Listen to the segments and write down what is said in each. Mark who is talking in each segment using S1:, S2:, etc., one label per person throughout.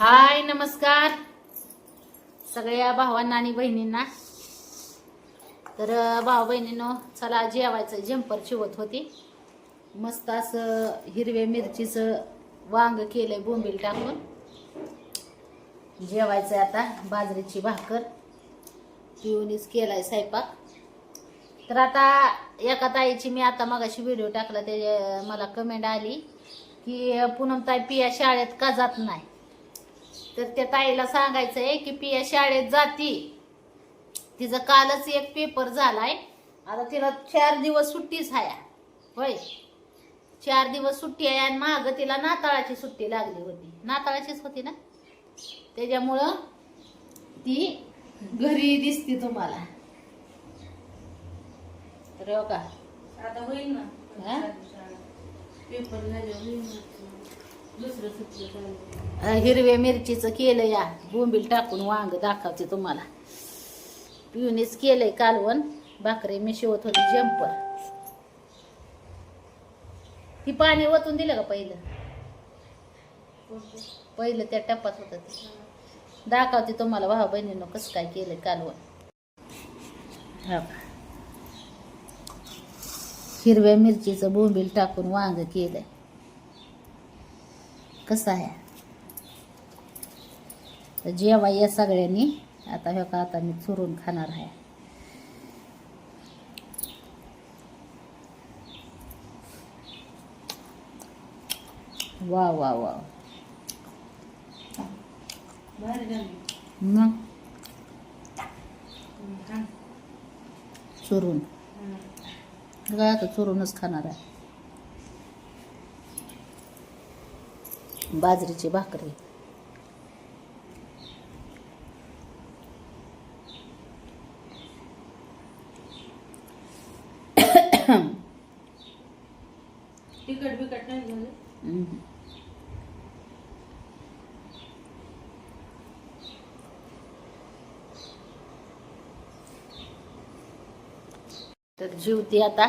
S1: हाय नमस्कार. सगळ्या भावांना आणि बहिणींना. तर भाऊ बहिणीनं चला जेवायचं. जंपर शिवत होती. मस्त असं हिरव्या मिरचीचं वांग केलंय बोंबील टाकून. जेवायचं आता बाजरीची भाकर. पिऊनीच केलाय स्वयंपाक. तर आता एका ताईची मी आता मगाशी व्हिडिओ टाकला ते मला कमेंट आली की पूनम ताई पिया शाळेत का जात नाही? तर त्या ताईला सांगायचं आहे की पिया शाळेत जाती. तिचं कालच एक पेपर झालाय. आता तिला चार दिवस सुट्टीच आहे होय. चार दिवस सुट्टी आहे आणि माग तिला नाताळाची सुट्टी लागली होती. नाताळाचीच होती ना? त्याच्यामुळं ती घरी दिसते तुम्हाला. तर का
S2: आता होईल ना? पेपर झाल्यावर होईल
S1: हिरव्या मिरचीचं केलं या. बोंबील टाकून वांग दाखवते तुम्हाला. पिऊनीच केलंय कालवण. भाकरी मी शिवत होती जम्पर ती पाणी ओतून दिलं का पहिलं? पहिलं त्या टप्पात होतं ते. दाखवते तुम्हाला भाऊ बहिणीनं कसं काय केलंय कालवण. हो हिरव्या मिरचीचं बोंबील टाकून वांग केलंय. कसं आहे? तर जेवा या सगळ्यांनी. आता हे का आता मी चुरून खाणार आहे. वा वा वा मग. चुरून. काय आता चुरूनच खाणार आहे. बाजरीची भाकरी.
S2: तिखट बिकट नाही झालं?
S1: तर जीवती आता.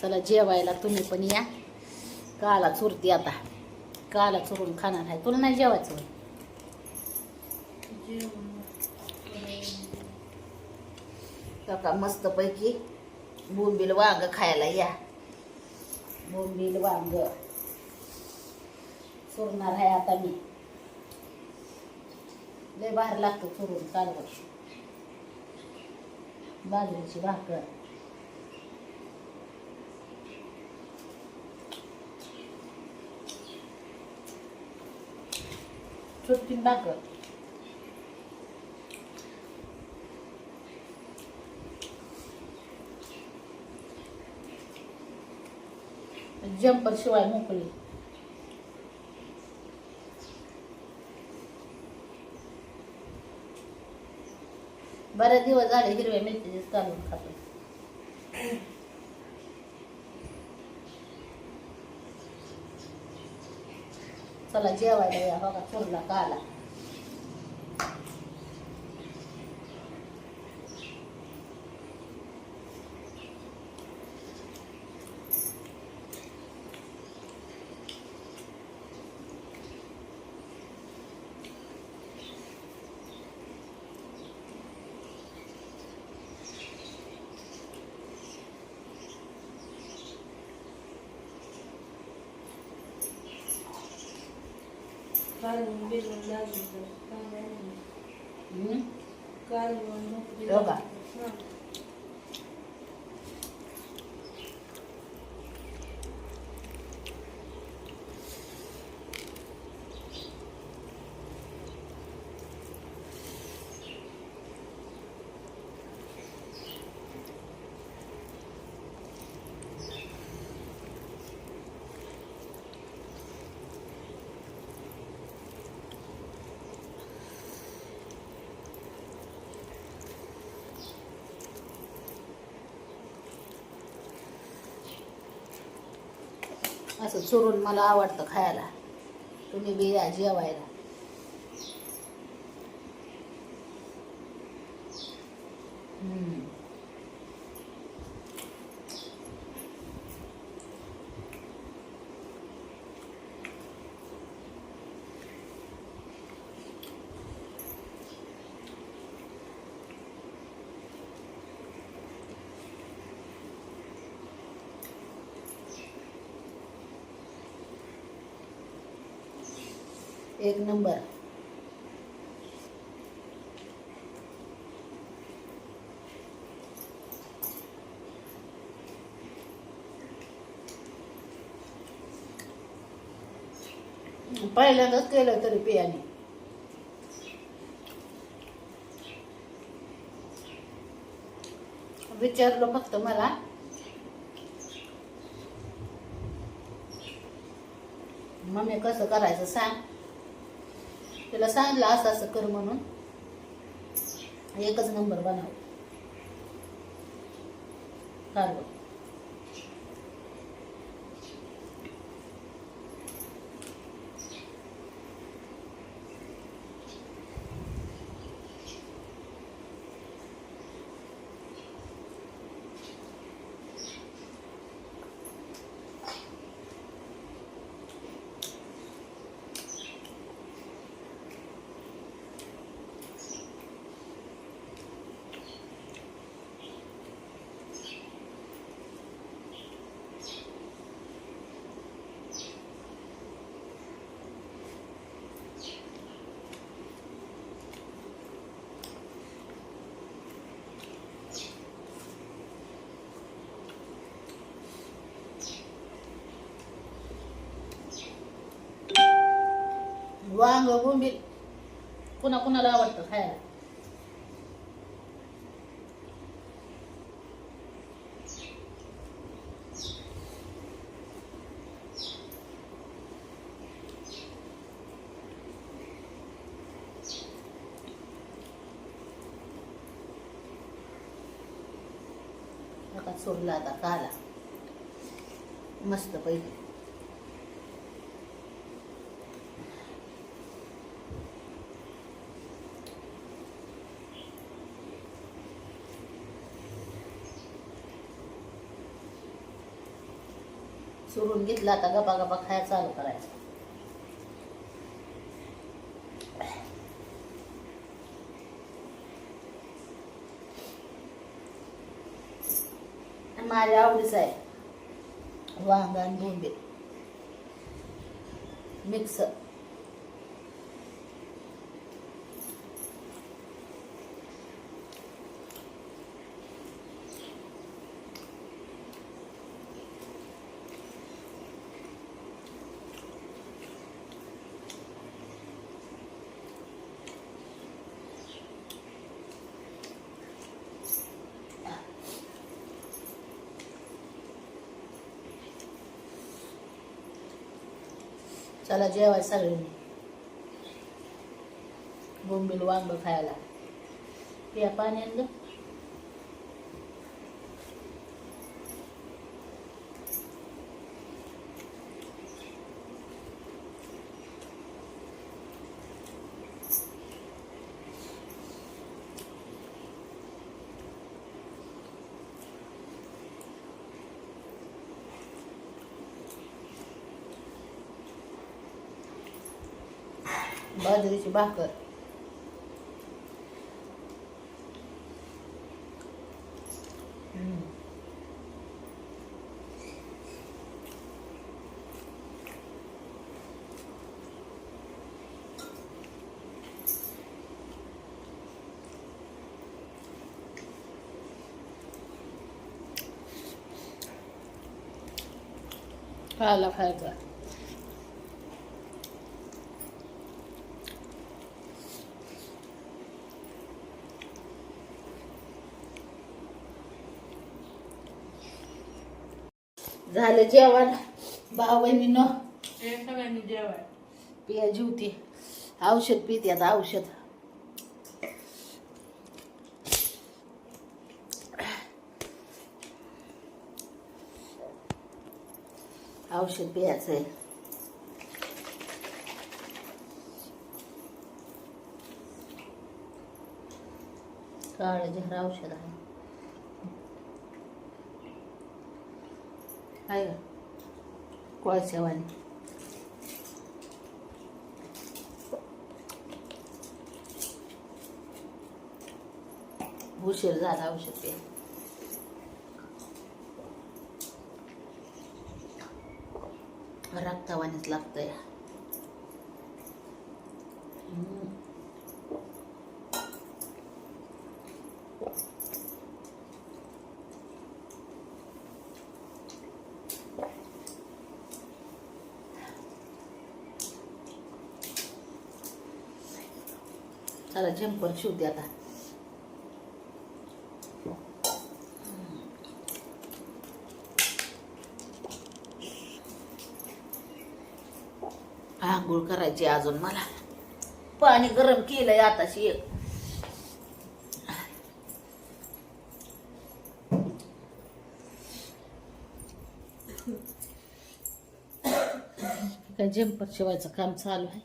S1: चला जेवायला तुम्ही पण या. काला चुरती आता. गाला चुरून खाणार आहे. तुला नाही जेवायचं होय? मस्त पैकी बोंबील वांग खायला या. बोंबील वांग चुरणार आहे आता मी. लय बाहेर लागतो चुरून कालवण बाजरीची भाकर. छोटी भाकर शिवाय मोकळी बरेच दिवस झाले हिरव्या मिरचीचे काढून खातो चला जेवायला या बघा चुरला काला.
S2: कालवण बिलवण लागली तर काय नाही.
S1: हम्म?
S2: कालवण
S1: हो का?
S2: हा.
S1: असं चुरून मला आवडतं खायला तुम्ही बी या जेवायला हम्म. एक नंबर. पहिल्यांदाच केलं तरी पियाने विचारलं फक्त मला. मम्मी कसं करायचं सांग? त्याला सांगितलं असं असं कर म्हणून. एकच नंबर बनव. कारवा वांग बोंबील कुणा कुणाला आवडतं खायला नका सोडला आता काला मस्त पहिले सोडून घेतला आता गपा गपा खायला चालू करायचं. माझ्या आवडीचं आहे वांग आणि बोंबील. मिक्सर. चला जेवाय सगळ्यांनी बोंबील वांग खायला. या पाण्यानं बाजरीची भाकर हम्म. खायला खायचं झालं जेवण भाऊ बहिणीनं
S2: हे सगळ्यांनी जेवाय
S1: पिया जीवती औषध पिते आता औषध औषध पियाचं आहे काळ जहर औषध आहे आहे का? कोळशावानी उशीर झाला औषध पे रक्तावानीच लागतंय. चला झंपर शिवते आता. आंघोळ करायची अजून मला. पाणी गरम केलंय आताशी एक. काय झंपर शिवायचं काम चालू आहे.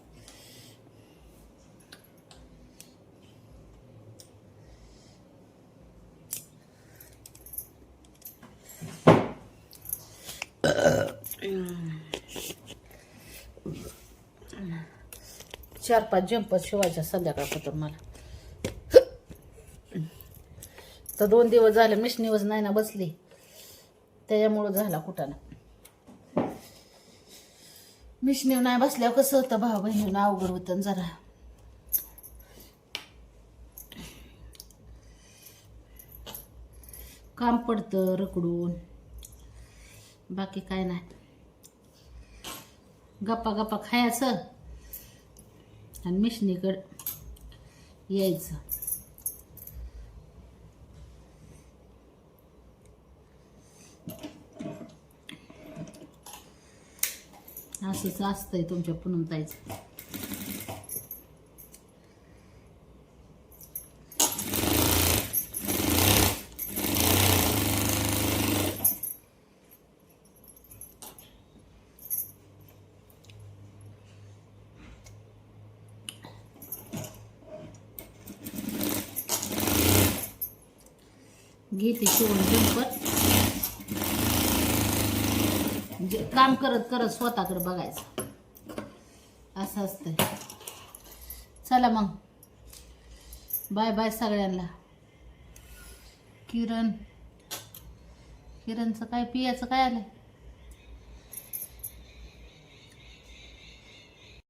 S1: चार पाच जंप शिवायच्या संध्याकाळपासून मला. तर दोन दिवस झाले मिशनीवच नाही ना बसली. त्याच्यामुळं झाला कुठाना मिशनीव नाही बसल्यावर कसं होतं? भाऊ बहिणीनं अवघड होतं जरा. काम पडतं रकडून बाकी काय नाही. गप्पा गप्पा खायचं. आणि मिशनीकडं यायचं. असंच असतंय तुमच्या पुनमताईचं. घेते शिवून जंपर म्हणजे काम करत करत स्वतःकडे बघायचं. असं असतं चला मग. बाय बाय सगळ्यांना. किरण. किरणचं काय पियाचं काय आलं